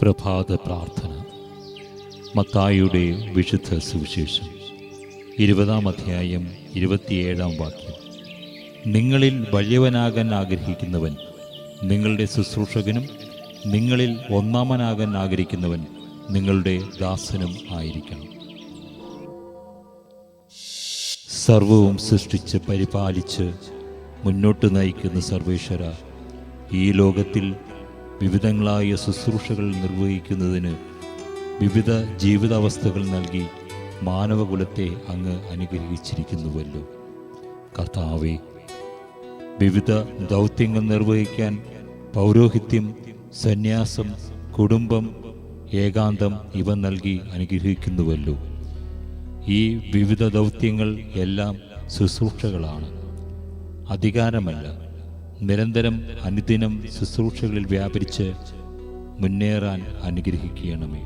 പ്രഭാത പ്രാർത്ഥന. മത്തായിയുടെ വിശുദ്ധ സുവിശേഷം. ഇരുപതാം അധ്യായം ഇരുപത്തിയേഴാം വാക്യം. നിങ്ങളിൽ വലിയവനാകാൻ ആഗ്രഹിക്കുന്നവൻ നിങ്ങളുടെ ശുശ്രൂഷകനും നിങ്ങളിൽ ഒന്നാമനാകാൻ ആഗ്രഹിക്കുന്നവൻ നിങ്ങളുടെ ദാസനും ആയിരിക്കണം. സർവവും സൃഷ്ടിച്ച് പരിപാലിച്ച് മുന്നോട്ട് നയിക്കുന്ന സർവേശ്വര ഈ ലോകത്തിൽ വിവിധങ്ങളായ ശുശ്രൂഷകൾ നിർവഹിക്കുന്നതിന് വിവിധ ജീവിതാവസ്ഥകൾ നൽകി മാനവകുലത്തെ അങ്ങ് അനുഗ്രഹിച്ചിരിക്കുന്നുവല്ലോ. കർത്താവെ വിവിധ ദൗത്യങ്ങൾ നിർവഹിക്കാൻ പൗരോഹിത്യം സന്യാസം കുടുംബം ഏകാന്തം ഇവ നൽകി അനുഗ്രഹിക്കുന്നുവല്ലോ. ഈ വിവിധ ദൗത്യങ്ങൾ എല്ലാം ശുശ്രൂഷകളാണ്. അധികാരമല്ല. നിരന്തരം അനുദിനം ശുശ്രൂഷകളിൽ വ്യാപരിച്ച് മുന്നേറാൻ അനുഗ്രഹിക്കണമേ.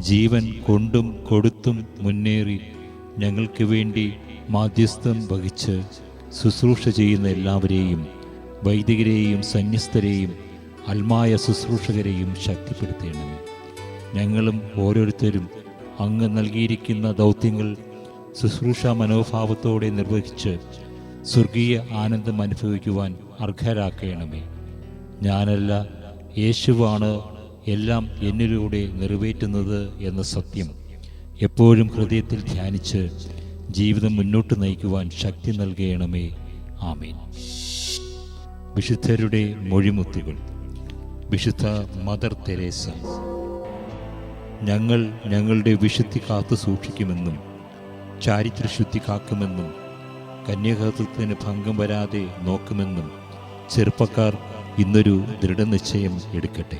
ജീവൻ കൊണ്ടും കൊടുത്തും മുന്നേറി ഞങ്ങൾക്ക് വേണ്ടി മാധ്യസ്ഥം വഹിച്ച് ശുശ്രൂഷ ചെയ്യുന്ന എല്ലാവരെയും വൈദികരെയും സന്യസ്തരെയും അൽമായ ശുശ്രൂഷകരെയും ശക്തിപ്പെടുത്തേണമേ. ഞങ്ങളും ഓരോരുത്തരും അങ്ങ് നൽകിയിരിക്കുന്ന ദൗത്യങ്ങൾ ശുശ്രൂഷ മനോഭാവത്തോടെ നിർവഹിച്ച് സ്വർഗീയ ആനന്ദം അനുഭവിക്കുവാൻ അർഹരാക്കണമേ. ഞാനല്ല യേശുവാണ് എല്ലാം എന്നിലൂടെ നിറവേറ്റുന്നത് എന്ന സത്യം. എപ്പോഴും ഹൃദയത്തിൽ ധ്യാനിച്ച് ജീവിതം മുന്നോട്ട് നയിക്കുവാൻ ശക്തി നൽകണമേ. ആമീൻ. വിശുദ്ധരുടെ മൊഴിമുത്തുകൾ. വിശുദ്ധ മദർ തെരേസ ഞങ്ങൾ ഞങ്ങളുടെ വിശുദ്ധി കാത്തു സൂക്ഷിക്കുമെന്നും ചാരിത്രശുദ്ധി കാക്കുമെന്നും കന്യാകത്വത്തിന് ഭംഗം വരാതെ നോക്കുമെന്നും ചെറുപ്പക്കാർ ഇന്നൊരു ദൃഢനിശ്ചയം എടുക്കട്ടെ.